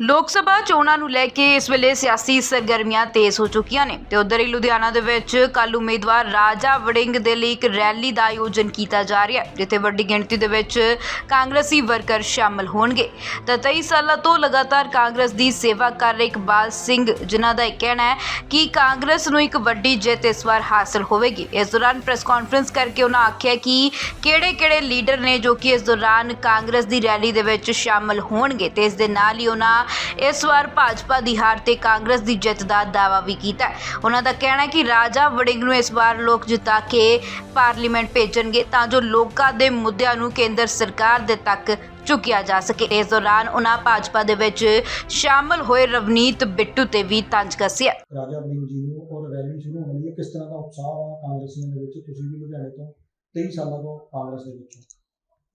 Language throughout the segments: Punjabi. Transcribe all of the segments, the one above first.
ਲੋਕ ਸਭਾ ਚੋਣਾਂ ਨੂੰ ਲੈ ਕੇ ਇਸ ਵੇਲੇ ਸਿਆਸੀ ਸਰਗਰਮੀਆਂ ਤੇਜ਼ ਹੋ ਚੁੱਕੀਆਂ ਨੇ ਤੇ ਉਧਰ ਹੀ ਲੁਧਿਆਣਾ ਦੇ ਵਿੱਚ ਕੱਲ ਉਮੀਦਵਾਰ ਰਾਜਾ ਵੜਿੰਗ ਦੇ ਲਈ ਇੱਕ ਰੈਲੀ ਦਾ ਆਯੋਜਨ ਕੀਤਾ ਜਾ ਰਿਹਾ ਹੈ, ਜਿੱਥੇ ਵੱਡੀ ਗਿਣਤੀ ਦੇ ਵਿੱਚ ਕਾਂਗਰਸੀ ਵਰਕਰ ਸ਼ਾਮਲ ਹੋਣਗੇ। ਤਾਂ 23 ਸਾਲਾਂ ਤੋਂ ਲਗਾਤਾਰ ਕਾਂਗਰਸ ਦੀ ਸੇਵਾ ਕਰ ਰਹੇ ਇਕਬਾਲ ਸਿੰਘ, ਜਿਨ੍ਹਾਂ ਦਾ ਇਹ ਕਹਿਣਾ ਹੈ ਕਿ ਕਾਂਗਰਸ ਨੂੰ ਇੱਕ ਵੱਡੀ ਜਿੱਤ ਇਸ ਵਾਰ ਹਾਸਲ ਹੋਵੇਗੀ। ਇਸ ਦੌਰਾਨ ਪ੍ਰੈਸ ਕਾਨਫਰੰਸ ਕਰਕੇ ਉਹਨਾਂ ਆਖਿਆ ਕਿ ਕਿਹੜੇ-ਕਿਹੜੇ ਲੀਡਰ ਨੇ ਜੋ ਕਿ ਇਸ ਦੌਰਾਨ ਕਾਂਗਰਸ ਦੀ ਰੈਲੀ ਦੇ ਵਿੱਚ ਸ਼ਾਮਲ ਹੋਣਗੇ ਤੇ ਇਸ ਦੇ ਨਾਲ ਹੀ ਉਹਨਾਂ ਇਸ ਵਾਰ ਭਾਜਪਾ ਦੀ ਹਾਰ ਤੇ ਕਾਂਗਰਸ ਦੀ ਜਿੱਤ ਦਾ ਦਾਅਵਾ ਵੀ ਕੀਤਾ ਉਹਨਾਂ ਦਾ ਕਹਿਣਾ ਹੈ ਕਿ ਰਾਜਾ ਵੜਿੰਗ ਨੂੰ ਇਸ ਵਾਰ ਲੋਕ ਜਿਤਾ ਕੇ ਪਾਰਲੀਮੈਂਟ ਭੇਜਣਗੇ ਤਾਂ ਜੋ ਲੋਕਾਂ ਦੇ ਮੁੱਦਿਆਂ ਨੂੰ ਕੇਂਦਰ ਸਰਕਾਰ ਦੇ ਤੱਕ ਚੁੱਕਿਆ ਜਾ ਸਕੇ। ਇਸ ਦੌਰਾਨ ਉਹਨਾਂ ਭਾਜਪਾ ਦੇ ਵਿੱਚ ਸ਼ਾਮਲ ਹੋਏ ਰਵਨੀਤ ਬਿੱਟੂ ਤੇ ਵੀ ਤੰਜ ਕੱਸਿਆ। ਰਾਜਾ ਵੜਿੰਗ ਜੀ ਨੂੰ ਔਰ ਰੈਲੀ ਸ਼ੁਰੂ ਹੋਣ ਲਈ ਕਿਸ ਤਰ੍ਹਾਂ ਦਾ ਉਤਸ਼ਾਹ ਆ ਕਾਂਗਰਸੀਆਂ ਦੇ ਵਿੱਚ? ਤੁਸੀਂ ਵੀ ਲੁਧਿਆਣੇ ਤੋਂ 23 ਸਾਲਾਂ ਤੋਂ ਕਾਂਗਰਸ ਦੇ ਵਿੱਚ।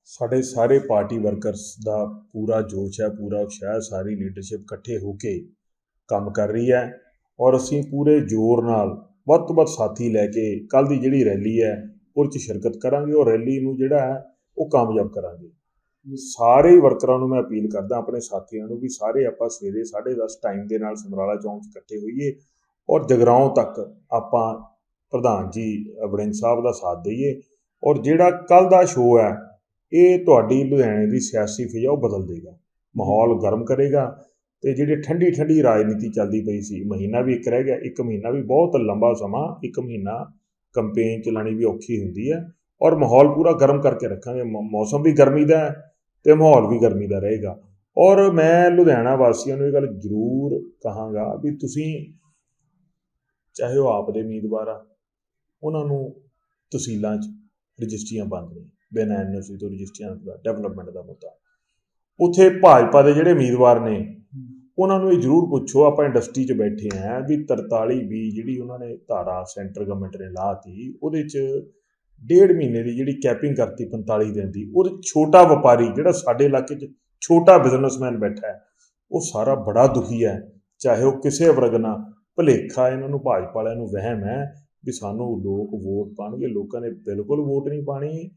ਸਾਡੇ ਸਾਰੇ ਪਾਰਟੀ ਵਰਕਰਸ ਦਾ ਪੂਰਾ ਜੋਸ਼ ਹੈ, ਪੂਰਾ ਉਤਸ਼ਾਹ ਸਾਰੀ ਲੀਡਰਸ਼ਿਪ ਇਕੱਠੇ ਹੋ ਕੇ ਕੰਮ ਕਰ ਰਹੀ ਹੈ ਔਰ ਅਸੀਂ ਪੂਰੇ ਜ਼ੋਰ ਨਾਲ ਵੱਧ ਤੋਂ ਵੱਧ ਸਾਥੀ ਲੈ ਕੇ ਕੱਲ ਦੀ ਜਿਹੜੀ ਰੈਲੀ ਹੈ ਉਹ 'ਚ ਸ਼ਿਰਕਤ ਕਰਾਂਗੇ ਔਰ ਰੈਲੀ ਨੂੰ ਜਿਹੜਾ ਹੈ, ਉਹ ਕਾਮਯਾਬ ਕਰਾਂਗੇ। ਸਾਰੇ ਵਰਕਰਾਂ ਨੂੰ ਮੈਂ ਅਪੀਲ ਕਰਦਾ ਆਪਣੇ ਸਾਥੀਆਂ ਨੂੰ ਵੀ ਸਾਰੇ ਆਪਾਂ ਸਵੇਰੇ 10:30 ਟਾਈਮ ਦੇ ਨਾਲ ਸਮਰਾਲਾ ਚੌਂਕ 'ਚ ਇਕੱਠੇ ਹੋਈਏ ਔਰ ਜਗਰਾਉਂ ਤੱਕ ਆਪਾਂ ਪ੍ਰਧਾਨ ਜੀ ਵੜਿੰਗ ਸਾਹਿਬ ਦਾ ਸਾਥ ਦਈਏ ਔਰ ਜਿਹੜਾ ਕੱਲ ਦਾ ਸ਼ੋਅ ਹੈ ਇਹ ਤੁਹਾਡੀ ਲੁਧਿਆਣੇ ਦੀ ਸਿਆਸੀ ਫਿਜ਼ਾ ਉਹ ਬਦਲ ਦੇਗਾ। ਮਾਹੌਲ ਗਰਮ ਕਰੇਗਾ ਤੇ ਜਿਹੜੀ ਠੰਡੀ ਠੰਡੀ ਰਾਜਨੀਤੀ ਚੱਲਦੀ ਪਈ ਸੀ, ਮਹੀਨਾ ਵੀ ਇੱਕ ਰਹਿ ਗਿਆ, ਇੱਕ ਮਹੀਨਾ ਵੀ ਬਹੁਤ ਲੰਬਾ ਸਮਾਂ, ਇੱਕ ਮਹੀਨਾ ਕੰਪੇਨ ਚਲਾਣੀ ਵੀ ਔਖੀ ਹੁੰਦੀ ਹੈ ਔਰ ਮਾਹੌਲ ਪੂਰਾ ਗਰਮ ਕਰਕੇ ਰੱਖਾਂਗੇ। ਮੌ- ਮੌਸਮ ਵੀ ਗਰਮੀ ਦਾ ਹੈ ਤੇ ਮਾਹੌਲ ਵੀ ਗਰਮੀ ਦਾ ਰਹੇਗਾ। ਔਰ ਮੈਂ ਲੁਧਿਆਣਾ ਵਾਸੀਆਂ ਨੂੰ ਇਹ ਗੱਲ ਜ਼ਰੂਰ ਕਹਾਂਗਾ ਵੀ ਤੁਸੀਂ ਚਾਹੇ ਉਹ ਆਪ ਦੇ ਉਮੀਦਵਾਰ ਆ, ਉਹਨਾਂ ਨੂੰ ਤਹਿਸੀਲਾਂ 'ਚ ਰਜਿਸਟਰੀਆਂ ਬੰਦ ਨੇ, ਬਿਨਾਂ ਐਨਓਸੀ ਤੋਂ ਰਜਿਸਟਰੀਆਂ ਦਾ ਡਿਵੈਲਪਮੈਂਟ ਦਾ ਮੁੱਦਾ। ਉੱਥੇ ਭਾਜਪਾ ਦੇ ਜਿਹੜੇ ਉਮੀਦਵਾਰ ਨੇ, ਉਹਨਾਂ ਨੂੰ ਇਹ ਜ਼ਰੂਰ ਪੁੱਛੋ, ਆਪਾਂ ਇੰਡਸਟਰੀ 'ਚ ਬੈਠੇ ਆਂ ਵੀ 43 ਵੀ ਜਿਹੜੀ ਉਹਨਾਂ ਨੇ ਧਾਰਾ ਸੈਂਟਰ ਗਵਰਨਮੈਂਟ ਨੇ ਲਾਤੀ ਉਹਦੇ 'ਚ ਡੇਢ ਮਹੀਨੇ ਦੀ ਜਿਹੜੀ ਕੈਪਿੰਗ ਕਰਤੀ 45 ਦਿਨ ਦੀ ਉਹਦੇ 'ਚ ਛੋਟਾ ਵਪਾਰੀ ਜਿਹੜਾ ਸਾਡੇ ਇਲਾਕੇ 'ਚ ਛੋਟਾ ਬਿਜ਼ਨਸਮੈਨ ਬੈਠਾ ਹੈ, ਉਹ ਸਾਰਾ ਬੜਾ ਦੁਖੀ ਹੈ, ਚਾਹੇ ਉਹ ਕਿਸੇ ਵਰਗ ਨਾਲ ਭਲੇਖਾ ਇਹਨਾਂ ਨੂੰ ਭਾਜਪਾ ਵਾਲਿਆਂ ਨੂੰ ਵਹਿਮ ਹੈ ਵੀ ਸਾਨੂੰ ਲੋਕ ਵੋਟ ਪਾਣਗੇ ਲੋਕਾਂ ਨੇ ਬਿਲਕੁਲ ਵੋਟ ਨਹੀਂ ਪਾਣੀ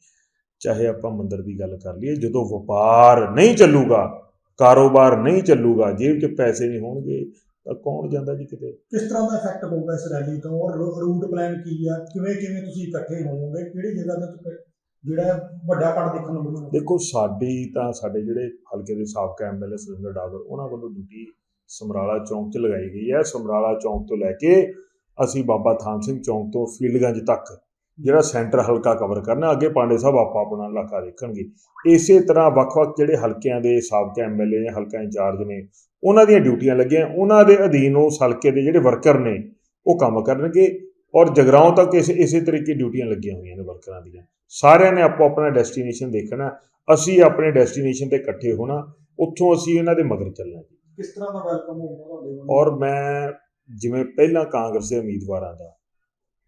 ਚਾਹੇ ਆਪਾਂ ਮੰਦਰ ਦੀ ਗੱਲ ਕਰ ਲਈਏ ਜਦੋਂ ਵਪਾਰ ਨਹੀਂ ਚੱਲੂਗਾ ਕਾਰੋਬਾਰ ਨਹੀਂ ਚੱਲੂਗਾ ਜੇਬ 'ਚ ਪੈਸੇ ਨਹੀਂ ਹੋਣਗੇ ਤਾਂ ਕੌਣ ਜਾਂਦਾ ਜੀ ਕਿਤੇ? ਕਿਸ ਤਰ੍ਹਾਂ ਦਾ ਇਫੈਕਟ ਪਊਗਾ ਇਸ ਰੈਲੀ ਤੋਂ? ਔਰ ਰੂਟ ਪਲਾਨ ਕੀ ਆ? ਕਿਵੇਂ ਕਿਵੇਂ ਤੁਸੀਂ ਇਕੱਠੇ ਹੋਵੋਗੇ? ਕਿਹੜੀ ਜਗ੍ਹਾ ਤੇ ਜਿਹੜਾ ਵੱਡਾ ਕੱਟ ਦੇਖਣ ਨੂੰ ਮਿਲੂਗਾ? ਦੇਖੋ ਸਾਡੀ ਤਾਂ ਸਾਡੇ ਜਿਹੜੇ ਹਲਕੇ ਦੇ ਸਾਬਕਾ ਐਮਐਲਏ ਸੁਰਿੰਦਰ ਡਾਗਰ ਉਹਨਾਂ ਵੱਲੋਂ ਡਿਊਟੀ ਸਮਰਾਲਾ ਚੌਂਕ 'ਚ ਲਗਾਈ ਗਈ ਹੈ। ਸਮਰਾਲਾ ਚੌਂਕ ਤੋਂ ਲੈ ਕੇ ਅਸੀਂ ਬਾਬਾ ਥਾਮ ਸਿੰਘ ਚੌਂਕ ਤੋਂ ਫੀਲਡਗੰਜ ਤੱਕ ਜਿਹੜਾ ਸੈਂਟਰ ਹਲਕਾ ਕਵਰ ਕਰਨਾ ਅੱਗੇ ਪਾਂਡੇ ਸਾਹਿਬ ਆਪਾ ਆਪਣਾ ਇਲਾਕਾ ਦੇਖਣਗੇ। ਇਸੇ ਤਰ੍ਹਾਂ ਵੱਖ-ਵੱਖ ਜਿਹੜੇ ਹਲਕਿਆਂ ਦੇ ਸਾਬਕਾ ਐਮਐਲਏ ਜਾਂ ਹਲਕਾ ਇੰਚਾਰਜ ਨੇ ਉਹਨਾਂ ਦੀਆਂ ਡਿਊਟੀਆਂ ਲੱਗੀਆਂ। ਉਹਨਾਂ ਦੇ ਅਧੀਨ ਉਸ ਹਲਕੇ ਦੇ ਜਿਹੜੇ ਵਰਕਰ ਨੇ ਉਹ ਕੰਮ ਕਰਨਗੇ ਔਰ ਜਗਰਾਉਂ ਤੱਕ ਇਸੇ ਇਸੇ ਤਰੀਕੇ ਡਿਊਟੀਆਂ ਲੱਗੀਆਂ ਹੋਈਆਂ ਨੇ ਵਰਕਰਾਂ ਦੀਆਂ। ਸਾਰਿਆਂ ਨੇ ਆਪੋ ਆਪਣਾ ਡੈਸਟੀਨੇਸ਼ਨ ਦੇਖਣਾ। ਅਸੀਂ ਆਪਣੇ ਡੈਸਟੀਨੇਸ਼ਨ ਤੇ ਇਕੱਠੇ ਹੋਣਾ। ਉੱਥੋਂ ਅਸੀਂ ਇਹਨਾਂ ਦੇ ਮਗਰ ਚੱਲਣਾ ਜੀ। ਕਿਸ ਤਰ੍ਹਾਂ ਦਾ ਵੈਲਕਮ ਹੋਊਗਾ ਤੁਹਾਡੇ ਵੱਲੋਂ? ਔਰ ਮੈਂ ਜਿਵੇਂ ਪਹਿਲਾਂ ਕਾਂਗਰਸ ਦੇ ਉਮੀਦਵਾਰਾਂ ਦਾ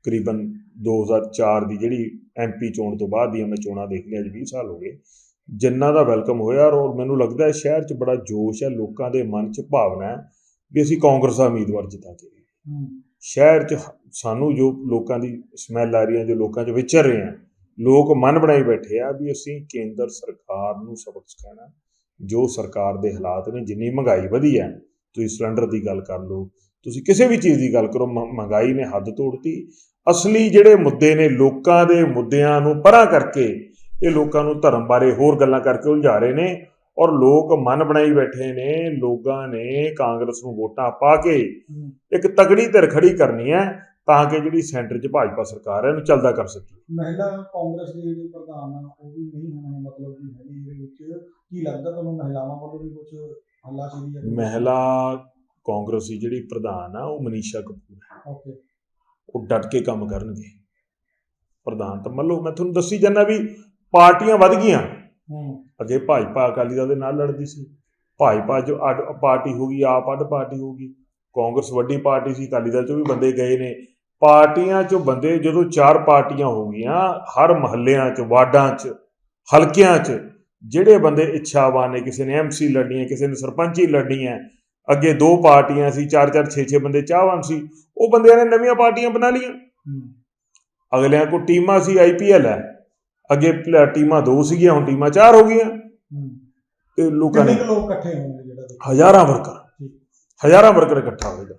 ਕਰੀਬਨ 2004 ਦੀ ਜਿਹੜੀ ਐਮਪੀ ਚੋਣ ਤੋਂ ਬਾਅਦ ਦੀਆਂ ਮੈਂ ਚੋਣਾਂ ਦੇਖ ਲਿਆ ਜੀ 20 ਸਾਲ ਹੋ ਗਏ ਜਿੰਨਾ ਦਾ ਵੈਲਕਮ ਹੋਇਆ ਔਰ ਮੈਨੂੰ ਲੱਗਦਾ ਹੈ ਸ਼ਹਿਰ 'ਚ ਬੜਾ ਜੋਸ਼ ਹੈ ਲੋਕਾਂ ਦੇ ਮਨ 'ਚ ਭਾਵਨਾ ਹੈ ਵੀ ਅਸੀਂ ਕਾਂਗਰਸ ਦਾ ਉਮੀਦਵਾਰ ਜਿਤਾ ਕੇ ਹੂੰ। ਸ਼ਹਿਰ 'ਚ ਸਾਨੂੰ ਜੋ ਲੋਕਾਂ ਦੀ ਸਮੈਲ ਆ ਰਹੀ ਹੈ ਜੋ ਲੋਕਾਂ 'ਚ ਵਿਚਰ ਰਹੇ ਆ ਲੋਕ ਮਨ ਬਣਾਈ ਬੈਠੇ ਆ ਵੀ ਅਸੀਂ ਕੇਂਦਰ ਸਰਕਾਰ ਨੂੰ ਸਬਕ ਸਿਖਾਉਣਾ ਜੋ ਸਰਕਾਰ ਦੇ ਹਾਲਾਤ ਨੇ ਜਿੰਨੀ ਮਹਿੰਗਾਈ ਵਧੀ ਹੈ ਤੁਸੀਂ ਸਿਲੰਡਰ ਦੀ ਗੱਲ ਕਰ ਲਓ ਤੁਸੀਂ ਕਿਸੇ ਵੀ ਚੀਜ਼ ਦੀ ਗੱਲ ਕਰੋ ਮਹਿੰਗਾਈ ਨੇ ਹੱਦ ਤੋੜਤੀ। ਅਸਲੀ ਜਿਹੜੇ ਮੁੱਦੇ ਨੇ ਲੋਕਾਂ ਦੇ ਮੁੱਦਿਆਂ ਨੂੰ ਪਰਾਂ ਕਰਕੇ ਇਹ ਲੋਕਾਂ ਨੂੰ ਧਰਮ ਬਾਰੇ ਹੋਰ ਗੱਲਾਂ ਕਰਕੇ ਉਲਝਾ ਰਹੇ ਨੇ ਔਰ ਲੋਕ ਮਨ ਬਣਾਈ ਬੈਠੇ ਨੇ ਲੋਕਾਂ ਨੇ ਕਾਂਗਰਸ ਨੂੰ ਵੋਟਾਂ ਪਾ ਕੇ। ਇੱਕ ਤਗੜੀ ਧਿਰ ਖੜੀ ਕਰਨੀ ਹੈ ਤਾਂ ਕਿ ਜਿਹੜੀ ਸੈਂਟਰ 'ਚ ਭਾਜਪਾ ਸਰਕਾਰ ਹੈ ਇਹਨੂੰ ਚੱਲਦਾ ਕਰ ਸਕੇ। ਮਹਿਲਾ ਕਾਂਗਰਸ ਦੇ ਜਿਹੜੇ ਪ੍ਰਧਾਨ ਆ ਉਹ ਵੀ ਨਹੀਂ ਹੋਣ ਮਤਲਬ ਵੀ ਹੈਗੀ ਇਹਦੇ ਵਿੱਚ। ਕੀ ਲੱਗਦਾ ਤੁਹਾਨੂੰ ਮਹਿਲਾਵਾਂ ਵੱਲੋਂ ਵੀ ਕੁਝ ਹੱਲਾਸ਼ੇਰੀ ਹੈ ਮਹਿਲਾ ਕਾਂਗਰਸੀ ਜਿਹੜੀ ਪ੍ਰਧਾਨ ਆ ਉਹ ਮਨੀਸ਼ਾ ਕਪੂਰ ਹੈ। ਓਕੇ ਉਹ ਡਟ ਕੇ ਕੰਮ ਕਰਨਗੇ। ਪ੍ਰਧਾਨ ਤਾਂ ਮੰਨ ਲਓ ਮੈਂ ਤੁਹਾਨੂੰ ਦੱਸੀ ਜਾਂਦਾ ਵੀ ਪਾਰਟੀਆਂ ਵੱਧ ਗਈਆਂ। ਹੂੰ। ਅੱਗੇ ਭਾਜਪਾ ਅਕਾਲੀ ਦਲ ਦੇ ਨਾਲ ਲੜਦੀ ਸੀ। ਭਾਜਪਾ ਜੋ ਅੱਡ ਪਾਰਟੀ ਹੋ ਗਈ ਆਪ ਅੱਡ ਪਾਰਟੀ ਹੋ ਗਈ। ਕਾਂਗਰਸ ਵੱਡੀ ਪਾਰਟੀ ਸੀ ਅਕਾਲੀ ਦਲ ਚੋਂ ਵੀ ਬੰਦੇ ਗਏ ਨੇ। ਪਾਰਟੀਆਂ ਚੋਂ ਬੰਦੇ ਜਦੋਂ ਚਾਰ ਪਾਰਟੀਆਂ ਹੋ ਗਈਆਂ ਹਰ ਮਹੱਲਿਆਂ 'ਚ ਵਾਰਡਾਂ 'ਚ ਹਲਕਿਆਂ 'ਚ ਜਿਹੜੇ ਬੰਦੇ ਇੱਛਾਵਾਨ ਨੇ ਕਿਸੇ ਨੇ ਐਮਸੀ ਲੜਨੀ ਹੈ ਕਿਸੇ ਨੇ ਸਰਪੰਚੀ ਲੜਨੀ ਹੈ ਅੱਗੇ ਦੋ ਪਾਰਟੀਆਂ ਸੀ ਚਾਰ ਚਾਰ ਛੇ ਛੇ ਬੰਦੇ ਚਾਹਵਾਨ ਸੀ ਉਹ ਬੰਦਿਆਂ ਨੇ ਨਵੀਆਂ ਪਾਰਟੀਆਂ ਬਣਾ ਲਈਆਂ। ਅਗਲਿਆਂ ਕੋ ਟੀਮਾਂ ਸੀ ਆਈਪੀਐਲ ਹੈ। ਅੱਗੇ ਟੀਮਾਂ ਦੋ ਸੀਗੀਆਂ ਹੁਣ ਟੀਮਾਂ ਚਾਰ ਹੋ ਗਈਆਂ। ਤੇ ਲੋਕਾਂ ਨੇ ਲੋਕ ਇਕੱਠੇ ਹੋਣਗੇ ਜਿਹੜਾ ਹਜ਼ਾਰਾਂ ਵਰਕਰ। ਹਜ਼ਾਰਾਂ ਵਰਕਰ ਇਕੱਠਾ ਹੋਏਗਾ।